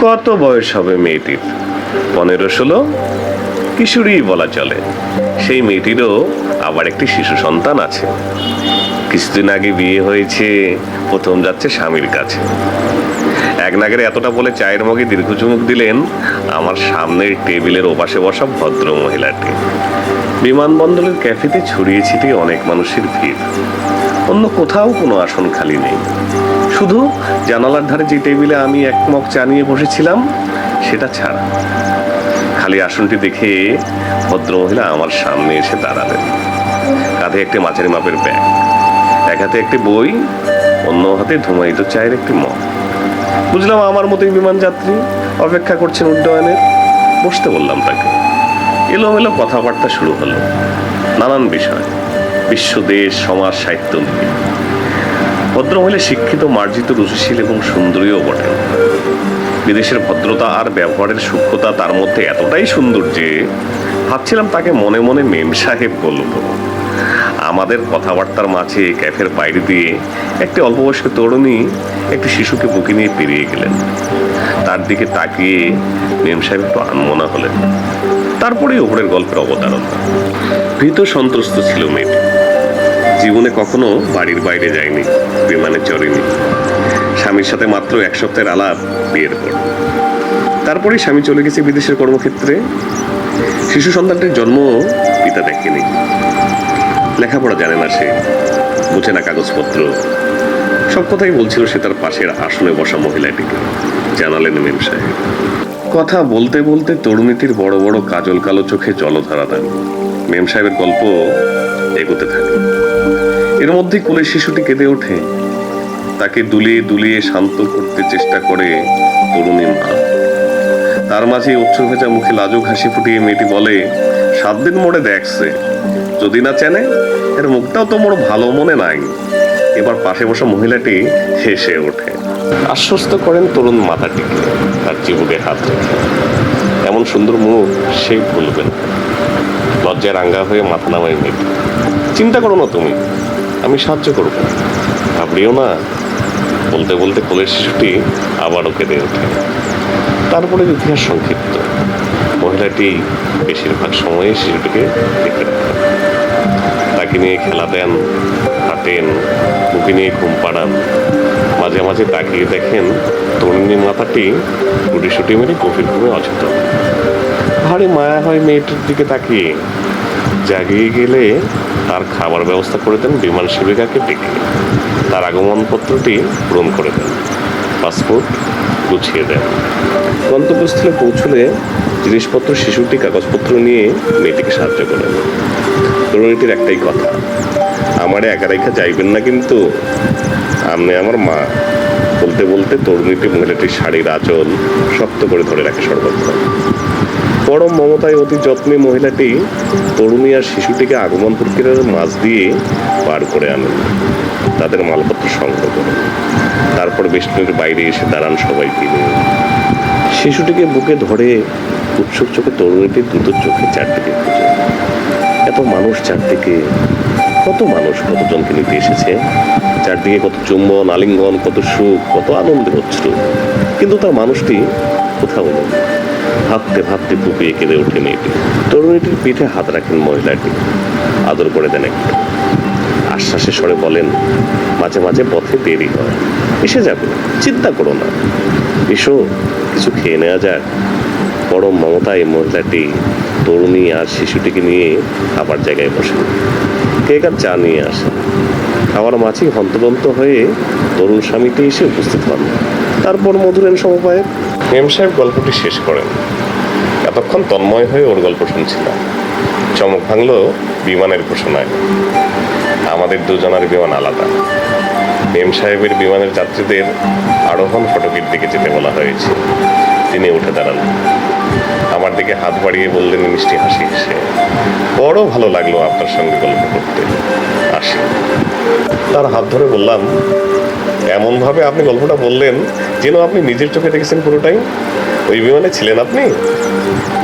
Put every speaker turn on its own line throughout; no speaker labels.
কত বয়স হবে মেয়েটির? পনেরো ষোলো? কিশোরী বলা চলে। সেই মেয়েটিরও আবার একটি শিশু সন্তান আছে। কিছুদিন আগে বিয়ে হয়েছে, প্রথম যাচ্ছে স্বামীর কাছে। এক নাগরে এতটা বলে চায়ের মগে দীর্ঘ চুমুক দিলেন, আমার সামনের টেবিলের ওপাশে বসা ভদ্র মহিলাটি বিমানবন্দরের ক্যাফেতে ছড়িয়ে ছিটিয়ে অনেক মানুষের ভিড়। অন্য কোথাও কোনো আসন খালি নেই। শুধু জানালার ধারে যে টেবিলে আমি এক মগ চা নিয়ে বসেছিলাম, সেটা ছাড়া। খালি আসনটি দেখে ভদ্রমহিলা আমার সামনে এসে দাঁড়ালেন। কাঁধে একটি মাঝারি মাপের ব্যাগ, এক হাতে একটি বই, অন্য হাতে ধুমায়িত চায়ের একটি মগ। বুঝলাম আমার মতোই বিমান যাত্রী, অপেক্ষা করছেন উড্ডয়নের বসতে বললাম তাকে। এলোমেলো কথাবার্তা শুরু হলো। নানান বিষয়, বিশ্ব, দেশ, সমাজ, সাহিত্য নিয়ে। ভদ্রমহিলা শিক্ষিত, মার্জিত, রুচিশীল এবং সুন্দরীও বটেন বিদেশের ভদ্রতা আর ব্যবহারের সূক্ষ্মতা তার মধ্যে এতটাই সুন্দর যে ভাবছিলাম তাকে মনে মনে মেম সাহেব বলব। আমাদের কথাবার্তার মাঝে ক্যাফের বাইরে দিয়ে একটি অল্পবয়স্ক তরুণী একটি শিশুকে বুকে নিয়ে পেরিয়ে গেলেন। তার দিকে তাকিয়ে মেম সাহেব একটু আনমনা হলেন। তারপরেই ওপরের গল্পের অবতারণা। ভীত সন্ত্রস্ত ছিল মেয়েটি। জীবনে কখনো বাড়ির বাইরে যায়নি, বিমানে চড়েনি। স্বামীর সাথে মাত্র এক সপ্তাহের আলাপ, বিয়ের পর। তারপরেই স্বামী চলে গেছে বিদেশের কর্মক্ষেত্রে। শিশু সন্তানটির জন্ম পিতা দেখেনি। লেখাপড়া জানে না সে, বুঝে না কাগজপত্র। সব কথাই বলছিল সে তার পাশের আসনে বসা মহিলাটিকে জানালেন মেম সাহেব। কথা বলতে বলতে তরুণীটির বড় বড় কাজল কালো চোখে জলধারা দেন মেম সাহেবের গল্প এগোতে থাকে। এর মধ্যে কোলের শিশুটি কেঁদে ওঠে। তাকে দুলিয়ে দুলিয়ে শান্ত করতে চেষ্টা করে তরুণী মা। তার মাঝে উচ্চ ভেজা মুখে লাজুক হাসি ফুটিয়ে মেয়েটি বলে, সাত দিন মোড়ে দেখছে। যদি না চেনে, এর মুখটাও তো মোর ভালো মনে নাই। এবার পাশে বসা মহিলাটি হেসে ওঠে। আশ্বস্ত করেন তরুণ মাথাটিকে তার চিবুকে হাত রেখে। এমন সুন্দর মুখ সে ভুলবে না। লজ্জায় রাঙ্গা হয়ে মাথা নামাই মেয়েটি। চিন্তা করো না তুমি আমি সাহায্য করব। ভাবলিও না, বলতে বলতে কোলের শিশুটি আবারও কেঁদে ওঠে। তারপরে ইতিহাস সংক্ষিপ্ত। মহিলাটি বেশিরভাগ সময়ে শিশুটিকে দেখে রাখেন তাকে নিয়ে খেলা দেন, হাঁটেন, বুকে নিয়ে ঘুম পাড়ান। মাঝে মাঝে তাকিয়ে দেখেন তরুণী মাথাটি গুটি সুটি মেরে গভীর ঘুমে অচেতন ভারী মায়া হয় মেয়েটির দিকে তাকিয়ে। জাগিয়ে গেলে তার খাবার ব্যবস্থা করে দেন বিমান সেবিকাকে ডেকে তার আগমনপত্রটি পূরণ করে দেন। পাসপোর্ট গুছিয়ে দেন। গন্তব্যস্থলে পৌঁছলে জিনিসপত্র, শিশুটি কাগজপত্র নিয়ে মেয়েটিকে সাহায্য করেন। তরুণীটির একটাই কথা, আমার একা রেখা যাইবেন না কিন্তু। আমি আমার মা। বলতে বলতে তরুণীটি মহিলাটির শাড়ির আঁচল শক্ত করে ধরে রাখে সর্বত্র। অতি যত্নে মহিলাটি তরুণী আর শিশুটিকে আগমন প্রক্রিয়ার মাঝ দিয়ে পার করে আনেন। তাদের মালপত্র সংগ্রহ করেন। তারপর বেষ্টনীর বাইরে এসে দাঁড়ান সবাই তিনি শিশুটিকে বুকে ধরে উৎসুক চোখে তরুণীটি দুটো চোখে চারদিকে খুঁজে। এত মানুষ চারদিকে, কত মানুষ কতজনকে নিতে এসেছে? চারদিকে কত চুম্বন, আলিঙ্গন, কত সুখ, কত আনন্দের হচ্ছিল কিন্তু তার মানুষটি কোথাও নেই। ভাবতে ভাবতে ফুপিয়ে কেঁদে ওঠে মেয়েটি। তরুণীটির পিঠে হাত রাখেন মহিলাটি। আদর করে দেন একটু। আশ্বাসে স্বরে বলেন, মাঝে মাঝে পথে দেরি হয়। এসে যাবে, চিন্তা করো না। এসো, কিছু খেয়ে নেওয়া যাক। পরম মমতায় মহিলাটি তরুণী আর শিশুটিকে নিয়ে খাবার জায়গায় বসেন। কেক আর চা নিয়ে আসেন? খাওয়ার মাঝেই হন্তদন্ত হয়ে তরুণ স্বামীটি এসে উপস্থিত হন। তারপর মধুরেন সমপায়ে মেম সাহেব গল্পটি শেষ করেন। এতক্ষণ তন্ময় হয়ে ওর গল্প শুনছিলাম। চমক ভাঙল বিমানের ঘোষণায়। আমাদের দুজনের বিমান আলাদা। মেম সাহেবের বিমানের যাত্রীদের আরোহণ ফটকের দিকে যেতে বলা হয়েছে। তিনি উঠে দাঁড়ালেন আমার দিকে হাত বাড়িয়ে বললেন, মিষ্টি হাসি হেসে বড় ভালো লাগল আপনার সঙ্গে গল্প করতে। আসি। তার হাত ধরে বললাম, এমনভাবে আপনি গল্পটা বললেন যেন আপনি নিজের চোখে দেখেছেন পুরোটাই? ওই বিমানে ছিলেন আপনি?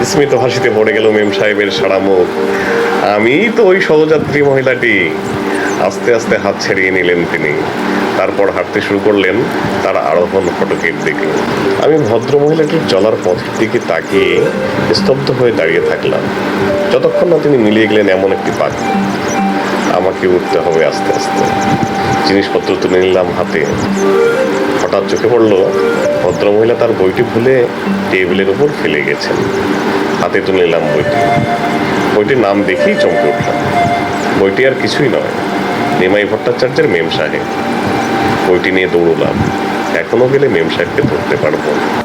স্মিত হাসিতে পড়ে গেল মেম সাহেবের সারা মুখ। আমি তো ওই সহযাত্রী মহিলাটি। আস্তে আস্তে হাত ছেড়িয়ে নিলেন তিনি। তারপর হাঁটতে শুরু করলেন তার আরোহণ ফটকের দিকে। আমি ভদ্রমহিলাটির চলার পথের দিকে তাকিয়ে স্তব্ধ হয়ে দাঁড়িয়ে থাকলাম। যতক্ষণ না তিনি মিলিয়ে গেলেন এমন একটি পাখি। আমাকে উঠতে হবে আস্তে আস্তে। জিনিসপত্র তুলে নিলাম হাতে। হঠাৎ চোখে পড়ল, ভদ্রমহিলা তার বইটি ভুলে টেবিলের উপর ফেলে গেছেন। হাতে তুলে নিলাম বইটি। বইটির নাম দেখেই চমকে উঠলাম। বইটি আর কিছুই নয়, নিমাই ভট্টাচার্যের মেম সাহেব। বইটি নিয়ে দৌড়লাম। এখনও গেলে মেম সাহেবকে ধরতে পারব।